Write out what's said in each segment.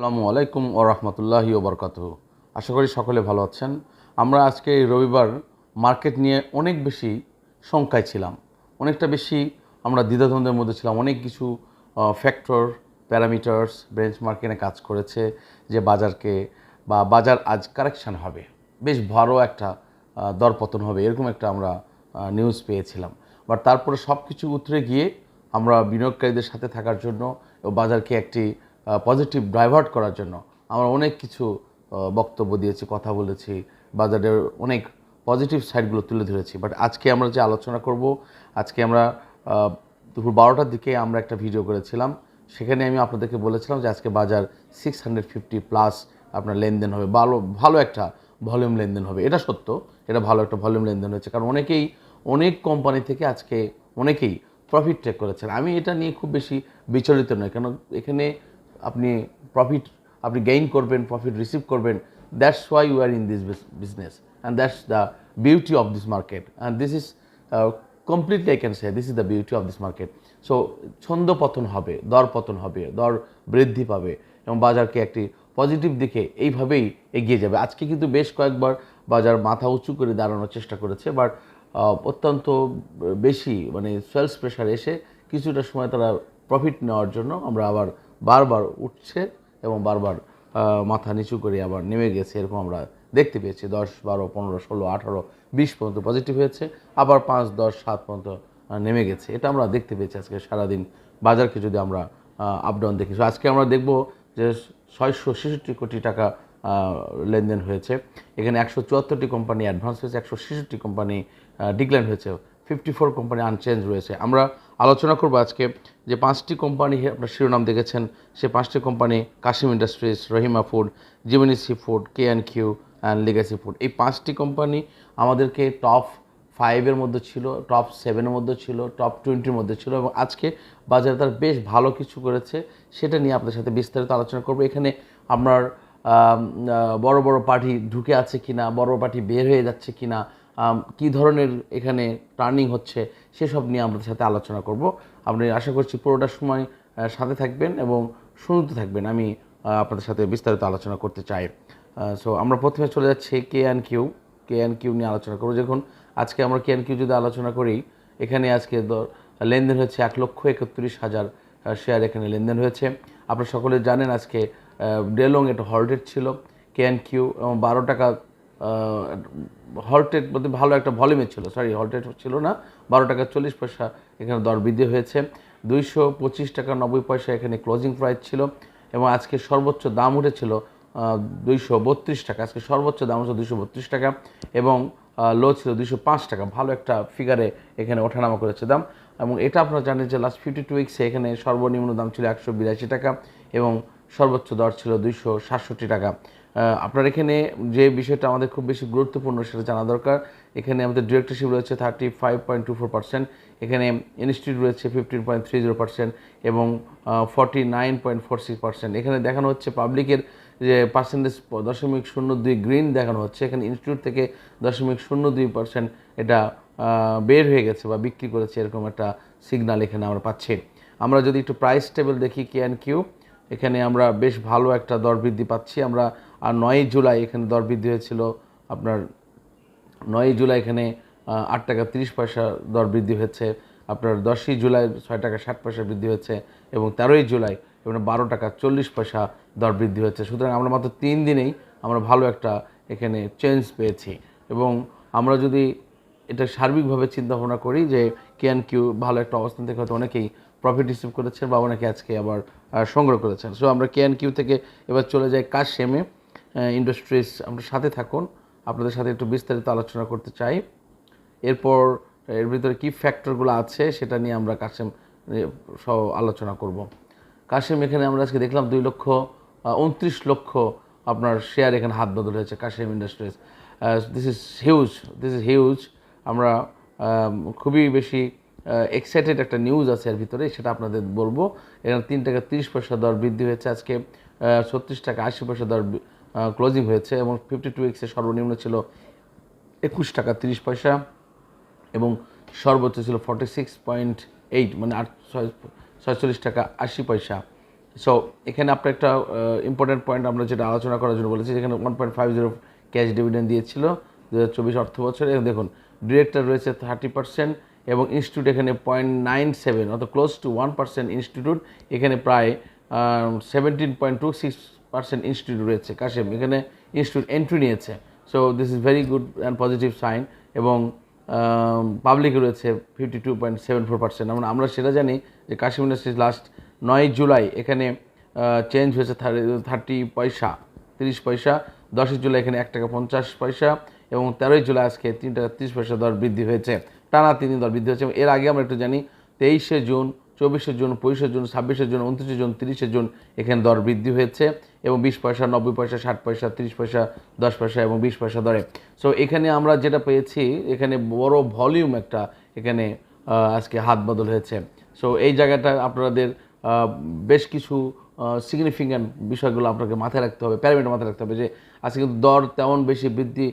আসসালামু আলাইকুম ও রহমতুল্লাহি ওবরকাত আশা করি সকলে ভালো আছেন। আমরা আজকে এই রবিবার মার্কেট নিয়ে অনেক বেশি শঙ্কায় ছিলাম। অনেকটা বেশি আমরা দ্বিধাদ্বন্দ্বের মধ্যে ছিলাম। অনেক কিছু ফ্যাক্টর প্যারামিটার্স বেঞ্চ মার্কেটে কাজ করেছে যে বাজারকে বা বাজার আজ কারেকশান হবে। বেশ ভালো একটা দরপতন হবে এরকম একটা আমরা নিউজ পেয়েছিলাম। বাট তারপরে সব কিছু উতরে গিয়ে আমরা বিনিয়োগকারীদের সাথে থাকার জন্য বাজারকে একটি পজিটিভ ডাইভার্ট করার জন্য আমরা অনেক কিছু বক্তব্য দিয়েছি, কথা বলেছি, বাজারের অনেক পজিটিভ সাইডগুলো তুলে ধরেছি। বাট আজকে আমরা যে আলোচনা করব, আজকে আমরা দুপুর বারোটার দিকে আমরা একটা ভিডিও করেছিলাম। সেখানে আমি আপনাদেরকে বলেছিলাম যে আজকে বাজার সিক্স হান্ড্রেড ফিফটি প্লাস আপনার লেনদেন হবে। ভালো ভালো একটা ভলিউম লেনদেন হবে। এটা সত্য, এটা ভালো একটা ভলিউম লেনদেন হয়েছে। কারণ অনেকেই, অনেক কোম্পানি থেকে আজকে অনেকেই প্রফিট টেক করেছেন। আমি এটা নিয়ে খুব বেশি বিচলিত নই। কারণ এখানে আপনি প্রফিট আপনি গেইন করবেন প্রফিট রিসিভ করবেন that's why you are in this business and that's the beauty of this market and this is completely I can say this is the beauty of this market so ছন্দ পতন হবে দর পতন হবে দর বৃদ্ধি পাবে এবং বাজারকে একটি পজিটিভ দিকে এইভাবেই এগিয়ে যাবে। আজকে কিন্তু বেশ কয়েকবার বাজার মাথা উঁচু করে দাঁড়ানোর চেষ্টা করেছে বাট অত্যন্ত বেশি মানে সেলস প্রেশার এসে কিছুটা সময় তারা প্রফিট নেওয়ার জন্য আমরা আবার বারবার উঠছে এবং বারবার মাথা নিচু করে আবার নেমে গেছে, এরকম আমরা দেখতে পেয়েছি। দশ, বারো, পনেরো, ষোলো, আঠারো, বিশ পর্যন্ত পজিটিভ হয়েছে, আবার পাঁচ, দশ, সাত পর্যন্ত নেমে গেছে। এটা আমরা দেখতে পেয়েছি আজকে সারাদিন। বাজারকে যদি আমরা আপ ডাউন দেখি। আজকে আমরা দেখব যে ছয়শো ছেষট্টি কোটি টাকা লেনদেন হয়েছে। এখানে একশো চুয়াত্তরটি কোম্পানি অ্যাডভান্স হয়েছে, একশো ছেষট্টি কোম্পানি ডিক্লাইন হয়েছে। ফিফটি ফোর কোম্পানি আনচেঞ্জ রয়েছে। আমরা আলোচনা করব আজকে যে পাঁচটি কোম্পানি আপনার শিরোনাম দেখেছেন, সে পাঁচটি company Kashim Industries Rahima Food Gemini Sea Food K and Q and Legacy Food এই পাঁচটি কোম্পানি আমাদেরকে টপ ফাইভের মধ্যে ছিল টপ সেভেনের মধ্যে ছিল টপ টোয়েন্টির মধ্যে ছিল এবং আজকে বাজারে তার বেশ ভালো কিছু করেছে, সেটা নিয়ে আপনাদের সাথে বিস্তারিত আলোচনা করব। এখানে আপনার বড় বড় পার্টি ঢুকে আছে কিনা, বড় বড় পার্টি বের হয়ে যাচ্ছে কিনা কি ধরনের এখানে টার্নিং হচ্ছে সেসব নিয়ে আমাদের সাথে আলোচনা করব। আপনি আশা করছি পুরোটা সময় সাথে থাকবেন এবং শুনতে থাকবেন। আমি আপনাদের সাথে বিস্তারিত আলোচনা করতে চাই। সো আমরা প্রথমে চলে যাচ্ছি K and Q. K and Q নিয়ে আলোচনা করব। যখন আজকে আমরা কে অ্যান্ড কিউ যদি আলোচনা করি, এখানে আজকে লেনদেন হয়েছে এক লক্ষ একত্রিশ হাজার শেয়ার এখানে লেনদেন হয়েছে। আপনারা সকলে জানেন আজকে ডেলং এটা হল্টেড ছিল, কে অ্যান্ড কিউ, এবং বারো টাকা হল্টেড বলতে ভালো একটা ভলিউমে ছিল। সরি হল্টেড ছিল না। বারো টাকা চল্লিশ পয়সা এখানে দর বৃদ্ধি হয়েছে। দুইশো পঁচিশ টাকা নব্বই পয়সা এখানে ক্লোজিং প্রাইস ছিল এবং আজকে সর্বোচ্চ দাম উঠেছিল দুইশো বত্রিশ টাকা। আজকে সর্বোচ্চ দাম হচ্ছে দুইশো বত্রিশ টাকা এবং লো ছিল দুইশো পাঁচ টাকা। ভালো একটা ফিগারে এখানে ওঠানামা করেছে দাম। এবং এটা আপনারা জানেন যে লাস্ট ফিফটি টু উইক্সে এখানে সর্বনিম্ন দাম ছিল একশো বিরাশি টাকা এবং সর্বোচ্চ দর ছিল দুইশো সাতষট্টি টাকা। আপনার এখানে যে বিষয়টা আমাদের খুব বেশি গুরুত্বপূর্ণ সেটা জানা দরকার। এখানে আমাদের ডিরেক্টরশিপ রয়েছে thirty five point two four percent এখানে ইনস্টিটিউট রয়েছে fifteen point three zero percent এবং forty nine point four six percent এখানে দেখানো হচ্ছে পাবলিকের যে পার্সেন্টেজ দশমিক শূন্য দুই গ্রিন দেখানো হচ্ছে। এখানে ইনস্টিটিউট থেকে দশমিক শূন্য দুই পার্সেন্ট এটা বের হয়ে গেছে বা বিক্রি করেছে এরকম একটা সিগনাল এখানে আমরা পাচ্ছি। আমরা যদি একটু প্রাইস টেবিল দেখি কে অ্যান্ড কিউ এখানে আমরা বেশ ভালো একটা দর বৃদ্ধি পাচ্ছি। আমরা আর নয়ই জুলাই এখানে দর বৃদ্ধি হয়েছিল। আপনার নয়ই জুলাই এখানে আট টাকা তিরিশ পয়সা দর বৃদ্ধি হয়েছে আপনার দশই জুলাই ছয় টাকা ষাট পয়সা বৃদ্ধি হয়েছে এবং তেরোই জুলাই এবং বারো টাকা চল্লিশ পয়সা দর বৃদ্ধি হয়েছে সুতরাং আমরা মাত্র তিন দিনেই আমরা ভালো একটা এখানে চেঞ্জ পেয়েছি এবং আমরা যদি এটা সার্বিকভাবে চিন্তা ভাবনা করি যে কে অ্যান্ড কিউ ভালো একটা অবস্থান থেকে হয়তো অনেকেই প্রফিট রিসিভ করেছেন বা অনেকে আজকে আবার সংগ্রহ করেছেন। সো আমরা কে অ্যান্ড কিউ থেকে এবার চলে যাই কাজ সেমে। ইন্ডাস্ট্রিজ আমরা সাথে থাকুন। আপনাদের সাথে একটু বিস্তারিত আলোচনা করতে চাই। এরপর এর ভিতরে কী ফ্যাক্টরগুলো আছে সেটা নিয়ে আমরা কাশেম সহ আলোচনা করব। কাশেম, এখানে আমরা আজকে দেখলাম দুই লক্ষ উনত্রিশ লক্ষ আপনার শেয়ার এখানে হাত বদল হয়েছে Kashem Industries this is huge this is huge আমরা খুবই বেশি এক্সাইটেড একটা নিউজ আছে এর ভিতরে, সেটা আপনাদের বলব। এখানে তিন টাকা তিরিশ পয়সা দর বৃদ্ধি হয়েছে আজকে ছত্রিশ টাকা আশি পয়সা দর ক্লোজিং হয়েছে এবং ফিফটি টু এক্সের সর্বনিম্ন ছিল একুশ টাকা তিরিশ পয়সা এবং সর্বোচ্চ ছিল ফর্টি সিক্স পয়েন্ট এইট মানে আট, ছয়- ছয়চল্লিশ টাকা আশি পয়সা। সো এখানে আপনার একটা ইম্পর্টেন্ট পয়েন্ট আমরা যেটা আলোচনা করার জন্য বলেছি, যেখানে one point five zero cash dividend দিয়েছিল দু হাজার চব্বিশ অর্থ বছরে। দেখুন ডিরেক্টর রয়েছে থার্টি পার্সেন্ট এবং ইনস্টিটিউট এখানে পয়েন্ট নাইন সেভেন অর্থাৎ close to one percent institute এখানে প্রায় seventeen point two six percent institute রয়েছে, কাশেম। এখানে ইনস্টিটিউট এন্ট্রি নিয়েছে। So this is very good and positive sign এবং পাবলিক রয়েছে fifty two point seven four percent আমরা আমরা সেটা জানি যে কাশিম ইন্ডাস্ট্রিজ লাস্ট নয় জুলাই এখানে চেঞ্জ হয়েছে থার্টি পয়সা, তিরিশ পয়সা, দশই জুলাই এখানে এক টাকা পঞ্চাশ পয়সা এবং তেরোই জুলাই আজকে তিন টাকা তিরিশ পয়সা দর বৃদ্ধি হয়েছে। টানা তিন দর বৃদ্ধি হয়েছে এর আগে আমরা একটু জানি তেইশে জুন চব্বিশে জুন পঁচিশে জুন ছাব্বিশে জুন উনত্রিশে জুন তিরিশে জুন এখানে দর বৃদ্ধি হয়েছে এবং বিশ পয়সা, নব্বই পয়সা, ষাট পয়সা, তিরিশ পয়সা, দশ পয়সা এবং বিশ পয়সা দরে। সো এখানে আমরা যেটা পেয়েছি, এখানে বড় ভলিউম একটা এখানে আজকে হাত বদল হয়েছে। সো এই জায়গাটা আপনাদের বেশ কিছু সিগনিফিক্যান্ট বিষয়গুলো আপনাকে মাথায় রাখতে হবে প্যারামিটার মাথায় রাখতে হবে যে আজকে কিন্তু দর তেমন বেশি বৃদ্ধি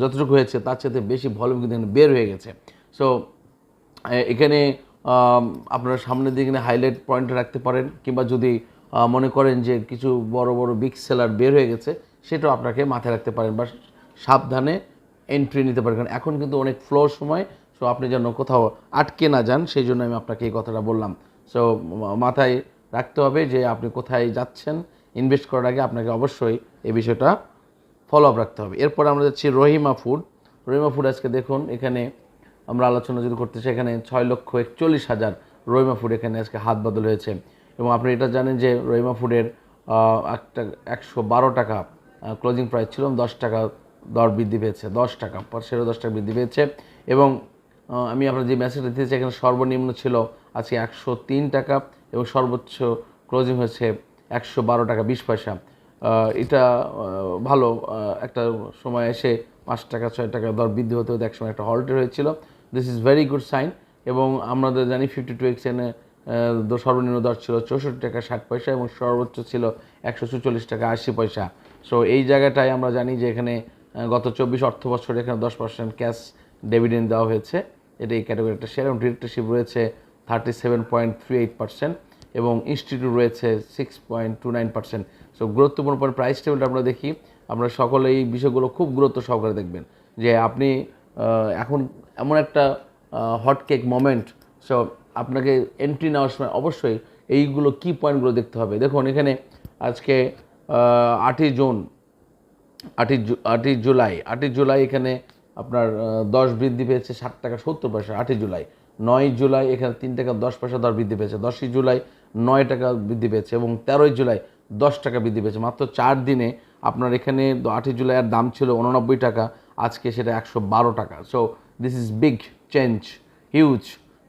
যতটুকু হয়েছে, তার সাথে বেশি ভলিউম কিন্তু এখানে বের হয়ে গেছে। সো এখানে আপনারা সামনের দিকে হাইলাইট পয়েন্ট রাখতে পারেন, কিংবা যদি মনে করেন যে কিছু বড় বড় বিগ সেলার বের হয়ে গেছে, সেটাও আপনাকে মাথায় রাখতে পারেন বা সাবধানে এন্ট্রি নিতে পারেন। কারণ এখন কিন্তু অনেক ফ্লো সময় সো আপনি যেন কোথাও আটকে না যান, সেই জন্য আমি আপনাকে এই কথাটা বললাম। সো মাথায় রাখতে হবে যে আপনি কোথায় যাচ্ছেন ইনভেস্ট করার আগে আপনাকে অবশ্যই এই বিষয়টা ফলো আপ রাখতে হবে। এরপর আমরা যাচ্ছি রহিমা ফুড রহিমা ফুড আজকে দেখুন, এখানে আমরা আলোচনা যদি করতে এখানে ছয় লক্ষ একচল্লিশ হাজার রহিমা ফুড এখানে আজকে হাত বদল হয়েছে। এবং আপনি এটা জানেন যে রহিমা ফুডের একটা একশো বারো টাকা ক্লোজিং প্রাইস ছিল, দশ টাকা দর বৃদ্ধি পেয়েছে, দশ টাকা পার্সেরও দশ টাকা বৃদ্ধি পেয়েছে। এবং আমি আপনার যে মেসেজটা দিয়েছি এখানে সর্বনিম্ন ছিল আজকে একশো তিন টাকা, এবং সর্বোচ্চ ক্লোজিং হয়েছে একশো বারো টাকা বিশ পয়সা। এটা ভালো একটা সময় এসে পাঁচ টাকা, ছয় টাকা দর বৃদ্ধি হতে হতে একসময় একটা হল্টের হয়েছিল। This is very good sign এবং আমরা জানি ফিফটি টু এক্সেনে সর্বনিম্ন দর ছিল চৌষট্টি টাকা ষাট পয়সা এবং সর্বোচ্চ ছিল একশো চুচল্লিশ টাকা আশি পয়সা। সো এই জায়গাটায় আমরা জানি যে এখানে গত চব্বিশ অর্থ বছরে এখানে দশ পার্সেন্ট ক্যাশ ডিভিডেন্ড দেওয়া হয়েছে। এটা এই ক্যাটাগরিটা শেয়ার এবং ডিরেক্টরশিপ রয়েছে thirty seven point three eight percent এবং ইনস্টিটিউট রয়েছে six point two nine percent so গুরুত্বপূর্ণ পয়েন্ট প্রাইস টেবিলটা আমরা দেখি। আমরা সকলে এই বিষয়গুলো খুব গুরুত্ব সহকারে দেখবেন। যে আপনি এখন এমন একটা হট কেক মোমেন্ট সো আপনাকে এন্ট্রি নেওয়ার সময় অবশ্যই এইগুলো কি পয়েন্টগুলো দেখতে হবে। দেখুন, এখানে আজকে আটই জুন, আটই আটই জুলাই আটই জুলাই এখানে আপনার দশ বৃদ্ধি পেয়েছে ষাট টাকা সত্তর পয়সা, আটই জুলাই। নয় জুলাই এখানে তিন টাকা দশ পয়সা দর বৃদ্ধি পেয়েছে, দশই জুলাই নয় টাকা বৃদ্ধি পেয়েছে এবং তেরোই জুলাই দশ টাকা বৃদ্ধি পেয়েছে। মাত্র চার দিনে আপনার এখানে আটই জুলাইয়ের দাম ছিল উননব্বই টাকা, আজকে সেটা একশো বারো টাকা। So this is big change huge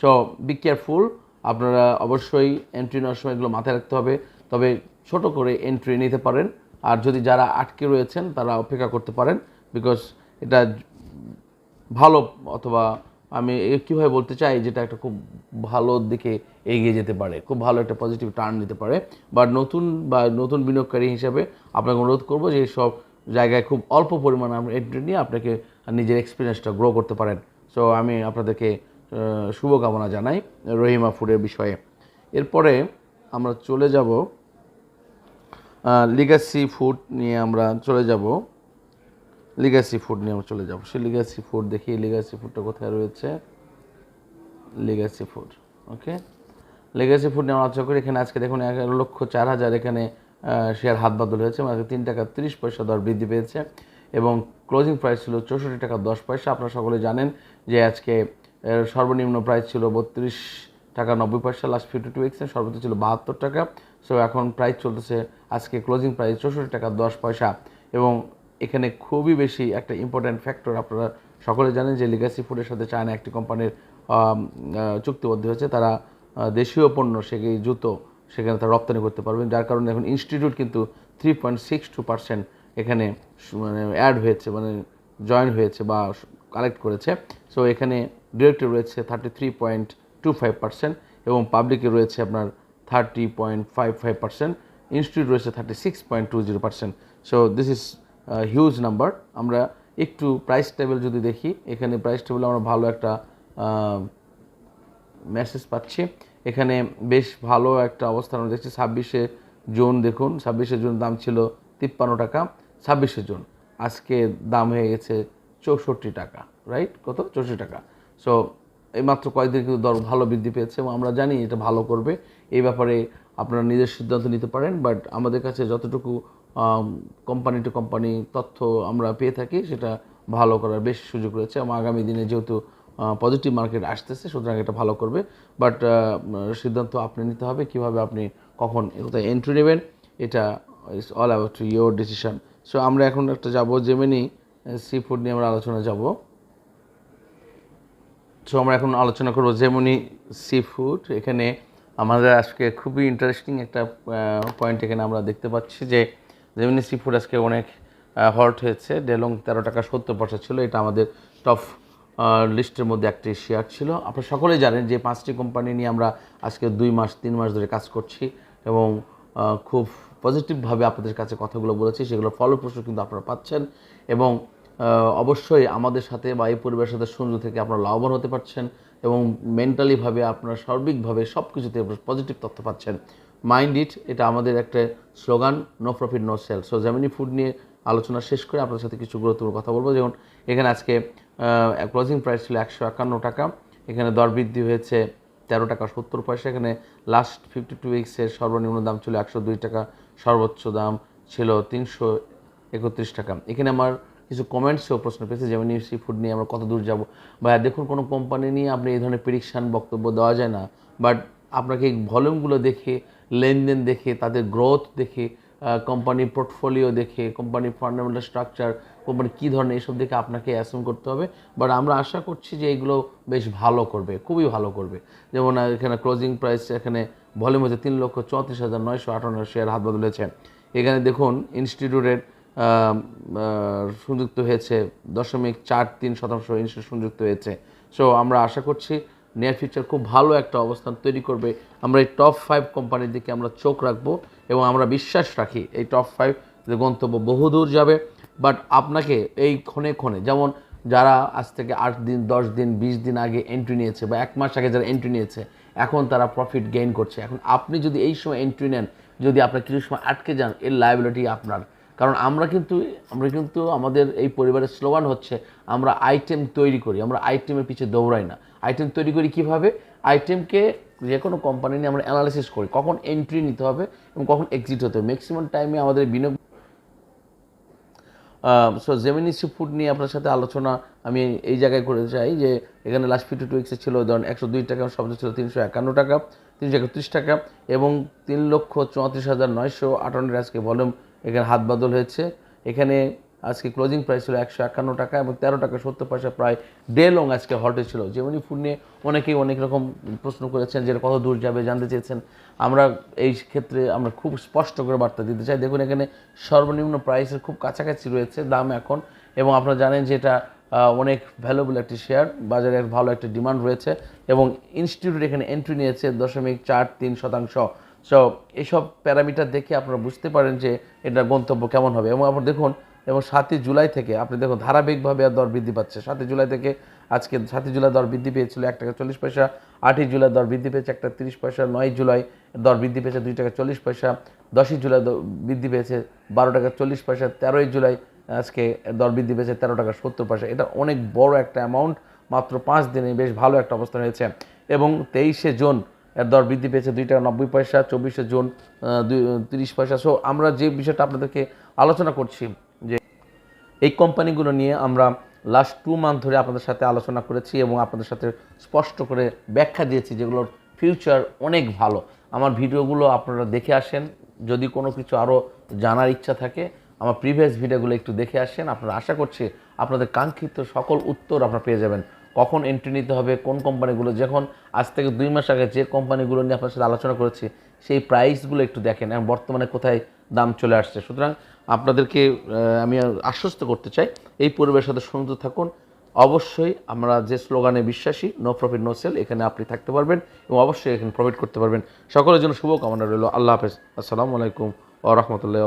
so be careful আপনারা অবশ্যই এন্ট্রি নেওয়ার সময় এগুলো মাথায় রাখতে হবে। তবে ছোট করে এন্ট্রি নিতে পারেন। আর যদি যারা আটকে রয়েছেন, তারা অপেক্ষা করতে পারেন। বিকজ এটা ভালো অথবা আমি কীভাবে বলতে চাই, যেটা একটা খুব ভালো দিকে এগিয়ে যেতে পারে। খুব ভালো একটা পজিটিভ টার্ন নিতে পারে। বা নতুন বা নতুন বিনিয়োগকারী হিসাবে আপনাকে অনুরোধ করব যে, সব জায়গায় খুব অল্প পরিমাণে আমরা এন্ট্রি নিয়ে আপনাকে নিজের এক্সপিরিয়েন্সটা গ্রো করতে পারেন। সো আমি আপনাদেরকে শুভকামনা জানাই রহিমা ফুডের বিষয়ে। এরপরে আমরা চলে যাব লিগাসি ফুড নিয়ে আমরা চলে যাব। লিগাসি ফুড নিয়ে আমরা চলে যাব। সে লিগাসি ফুড দেখি লিগাসি ফুডটা কোথায় রয়েছে? Legacy food okay legacy food নিয়ে আলোচনা করি। এখানে আজকে দেখুন এগারো লক্ষ চার হাজার এখানে শেয়ার হাত বদল হয়েছে মানে তিন টাকা তিরিশ পয়সা দর বৃদ্ধি পেয়েছে। এবং ক্লোজিং প্রাইস ছিল চৌষট্টি টাকা দশ পয়সা। আপনারা সকলে জানেন যে আজকে সর্বনিম্ন প্রাইস ছিল বত্রিশ টাকা নব্বই পয়সা। লাস্ট ফিফটি টু এক্সেন্ট সর্বোচ্চ ছিল বাহাত্তর টাকা। সো এখন প্রাইস চলতেছে আজকে ক্লোজিং প্রাইস চৌষট্টি টাকা দশ পয়সা। এবং এখানে খুবই বেশি একটা ইম্পর্ট্যান্ট ফ্যাক্টর আপনারা সকলে জানেন যে লিগাসি ফুডের সাথে চায়না একটি কোম্পানির চুক্তিবদ্ধ হয়েছে। তারা দেশীয় পণ্য সেগুলি জুতো সেখানে তারা রপ্তানি করতে পারবেন। যার কারণে এখন ইনস্টিটিউট কিন্তু three point six two percent এখানে মানে অ্যাড হয়েছে মানে জয়েন হয়েছে বা কালেক্ট করেছে। সো এখানে ডিরেক্টর রয়েছে thirty three point two five percent এবং পাবলিকে রয়েছে আপনার thirty point five five percent institute রয়েছে thirty six point two zero percent so this is huge number আমরা একটু প্রাইস টেবিল যদি দেখি, এখানে প্রাইস টেবিলে আমরা ভালো একটা মেসেজ পাচ্ছি। এখানে বেশ ভালো একটা অবস্থান আমরা দেখছি। ছাব্বিশে জুন দেখুন, ছাব্বিশে জুন দাম ছিল তিপ্পান্ন টাকা। ছাব্বিশে জুন। আজকে দাম হয়ে গেছে চৌষট্টি টাকা রাইট কত? চৌষট্টি টাকা। সো এই মাত্র কয়েকদিন কিন্তু দর ভালো বৃদ্ধি পেয়েছে এবং আমরা জানি এটা ভালো করবে। এই ব্যাপারে আপনারা নিজের সিদ্ধান্ত নিতে পারেন বাট আমাদের কাছে যতটুকু কোম্পানি টু কোম্পানি তথ্য আমরা পেয়ে থাকি, সেটা ভালো করার বেশ সুযোগ রয়েছে এবং আগামী দিনে যেহেতু পজিটিভ মার্কেট আসতেছে, সুতরাং এটা ভালো করবে। বাট সিদ্ধান্ত আপনি নিতে হবে কীভাবে আপনি কখন এন্ট্রি নেবেন, এটা is all about your decision so আমরা এখন একটা যাব জেমিনি সি ফুড নিয়ে আমরা আলোচনা যাব। সো আমরা এখন আলোচনা করব যেমনি সি ফুড এখানে আমাদের আজকে খুবই ইন্টারেস্টিং একটা পয়েন্ট এখানে আমরা দেখতে পাচ্ছি যে যেমনি সি ফুড আজকে অনেক হট হয়েছে। ডেলং তেরো টাকা সত্তর পয়সা ছিল। এটা আমাদের টপ লিস্টের মধ্যে একটি শেয়ার ছিল। আপনারা সকলেই জানেন যে পাঁচটি কোম্পানি নিয়ে আমরা আজকে দুই মাস, তিন মাস ধরে কাজ করছি এবং খুব পজিটিভভাবে আপনাদের কাছে কথাগুলো বলেছি, সেগুলো ফলপ্রসূ কিন্তু আপনারা পাচ্ছেন এবং অবশ্যই আমাদের সাথে বা এই পরিবারের সাথে সুন্দর থেকে আপনারা লাভবান হতে পারছেন এবং মেন্টালিভাবে আপনারা সার্বিকভাবে সব কিছুতে পজিটিভ তথ্য পাচ্ছেন। মাইন্ড ইট এটা আমাদের একটা slogan no profit no sale so Gemini Food নিয়ে আলোচনা শেষ করে আপনার সাথে কিছু গুরুত্বপূর্ণ কথা বলব। যেমন, এখানে আজকে ক্লোজিং প্রাইস ছিল একশো একান্ন টাকা। এখানে দর বৃদ্ধি হয়েছে তেরো টাকা সত্তর পয়সা। এখানে লাস্ট ফিফটি টু উইক্সের সর্বনিম্ন দাম ছিল একশো দুই টাকা। সর্বোচ্চ দাম ছিল তিনশো একত্রিশ টাকা। এখানে আমার কিছু কমেন্টসেও প্রশ্ন পেয়েছে যেমন সি ফুড নিয়ে আমরা কত দূর যাব। বা দেখুন, কোনো কোম্পানি নিয়ে আপনি এই ধরনের প্রিডিকশান বক্তব্য দেওয়া যায় না। বাট আপনাকে এই ভলিউমগুলো দেখে, লেনদেন দেখে, তাদের গ্রোথ দেখে কোম্পানির পোর্টফোলিও দেখে কোম্পানির ফান্ডামেন্টাল স্ট্রাকচার কোম্পানি কী ধরনের এইসব দেখে আপনাকে অ্যাসুম করতে হবে। বাট আমরা আশা করছি যে এগুলো বেশ ভালো করবে, খুবই ভালো করবে। যেমন এখানে ক্লোজিং প্রাইস এখানে ভলিউম হচ্ছে তিন লক্ষ চৌত্রিশ হাজার নয়শো আটান্ন শেয়ার হাত বদলেছে। এখানে দেখুন ইনস্টিটিউটের সংযুক্ত হয়েছে দশমিক চার তিন শতাংশ ইনস্টিটিউট সংযুক্ত হয়েছে। সো আমরা আশা করছি নিয়ার ফিউচার খুব ভালো একটা অবস্থান তৈরি করবে। আমরা এই টপ ফাইভ কোম্পানির দিকে আমরা চোখ রাখব এবং আমরা বিশ্বাস রাখি এই টপ ফাইভ গন্তব্য বহুদূর যাবে। বাট আপনাকে এই ক্ষণে ক্ষণে, যেমন যারা আজ থেকে আট দিন, দশ দিন, বিশ দিন আগে এন্ট্রি নিয়েছে বা এক মাস আগে যারা এন্ট্রি নিয়েছে এখন তারা প্রফিট গেইন করছে। এখন আপনি যদি এই সময় এন্ট্রি নেন, যদি আপনার কিছু সময় আটকে যান, এর লাইবিলিটি আপনার। কারণ আমরা কিন্তু আমরা কিন্তু আমাদের এই পরিবারের স্লোগান হচ্ছে, আমরা আইটেম তৈরি করি, আমরা আইটেমের পিছিয়ে দৌড়াই না। আইটেম তৈরি করি কীভাবে? আইটেমকে যে কোনো কোম্পানি নিয়ে আমরা অ্যানালাইসিস করি, কখন এন্ট্রি নিতে হবে এবং কখন এক্সিট হতে হবে। ম্যাক্সিমাম টাইমে আমাদের বিনিয়োগ সো জেমিনিসি ফুড নিয়ে আপনার সাথে আলোচনা আমি এই জায়গায় করে চাই যে এখানে লাস্ট ফিফটি টু উইক্সে ছিল, ধরুন একশো দুই টাকা শব্দ ছিল তিনশো একান্ন টাকা, তিনশো একত্রিশ টাকা এবং তিন লক্ষ চৌত্রিশ হাজার নয়শো আটান্ন আজকে ভলিউম এখানে হাত বদল হয়েছে। এখানে আজকে ক্লোজিং প্রাইস ছিল একশো একান্ন টাকা এবং তেরো টাকা সত্তর পয়সা প্রায় ডে লং আজকে হটে ছিল। যেমনি ফুড নিয়ে অনেকেই অনেক রকম প্রশ্ন করেছেন যে কত দূর যাবে জানতে চেয়েছেন। আমরা এই ক্ষেত্রে আমরা খুব স্পষ্ট করে বার্তা দিতে চাই। দেখুন, এখানে সর্বনিম্ন প্রাইসের খুব কাছাকাছি রয়েছে দাম এখন এবং আপনারা জানেন যে এটা অনেক ভ্যালুবল একটি শেয়ার বাজারে ভালো একটা ডিমান্ড রয়েছে এবং ইনস্টিটিউট এখানে এন্ট্রি নিয়েছে দশমিক চার তিন শতাংশ। সো এইসব প্যারামিটার দেখে আপনারা বুঝতে পারেন যে এটা গন্তব্য কেমন হবে এবং আপনার দেখুন এবং সাতই জুলাই থেকে, আপনি দেখুন, ধারাবাহিকভাবে আর দর বৃদ্ধি পাচ্ছে। সাতই জুলাই থেকে আজকে সাতই জুলাই দর বৃদ্ধি পেয়েছিল এক টাকা চল্লিশ পয়সা, আটই জুলাই দর বৃদ্ধি পেয়েছে একটা তিরিশ পয়সা নয় জুলাই দর বৃদ্ধি পেয়েছে দুই টাকা চল্লিশ পয়সা, দশই জুলাই বৃদ্ধি পেয়েছে বারো টাকা চল্লিশ পয়সা, তেরোই জুলাই আজকে দর বৃদ্ধি পেয়েছে তেরো টাকা সত্তর পয়সা। এটা অনেক বড় একটা অ্যামাউন্ট মাত্র পাঁচ দিনে বেশ ভালো একটা অবস্থান হয়েছে। এবং তেইশে জুন এর দর বৃদ্ধি পেয়েছে দুই টাকা নব্বই পয়সা, চব্বিশে জুন দুই, তিরিশ পয়সা। সো আমরা যে বিষয়টা আপনাদেরকে আলোচনা করছি এই কোম্পানিগুলো নিয়ে আমরা লাস্ট টু মান্থ ধরে আপনাদের সাথে আলোচনা করেছি এবং আপনাদের সাথে স্পষ্ট করে ব্যাখ্যা দিয়েছি যেগুলোর ফিউচার অনেক ভালো। আমার ভিডিওগুলো আপনারা দেখে আসেন। যদি কোনো কিছু আরও জানার ইচ্ছা থাকে, আমার প্রিভিয়াস ভিডিওগুলো একটু দেখে আসেন। আপনারা আশা করছি আপনাদের কাঙ্ক্ষিত সকল উত্তর আপনারা পেয়ে যাবেন। কখন এন্ট্রি নিতে হবে, কোন কোম্পানিগুলো, যখন আজ থেকে দুই মাস আগে যে কোম্পানিগুলো নিয়ে আপনার সাথে আলোচনা করেছি, সেই প্রাইসগুলো একটু দেখেন। এবং বর্তমানে কোথায় দাম চলে আসছে। সুতরাং আপনাদেরকে আমি আশ্বস্ত করতে চাই, এই পরিবারের সাথে সংযুক্ত থাকুন। অবশ্যই আমরা যে স্লোগানে বিশ্বাসী নো প্রফিট নো সেল এখানে আপনি থাকতে পারবেন এবং অবশ্যই এখানে প্রফিট করতে পারবেন। সকলের জন্য শুভকামনা রইল। আল্লাহ হাফেজ। আসসালামু আলাইকুম ও রহমতুল্লাহ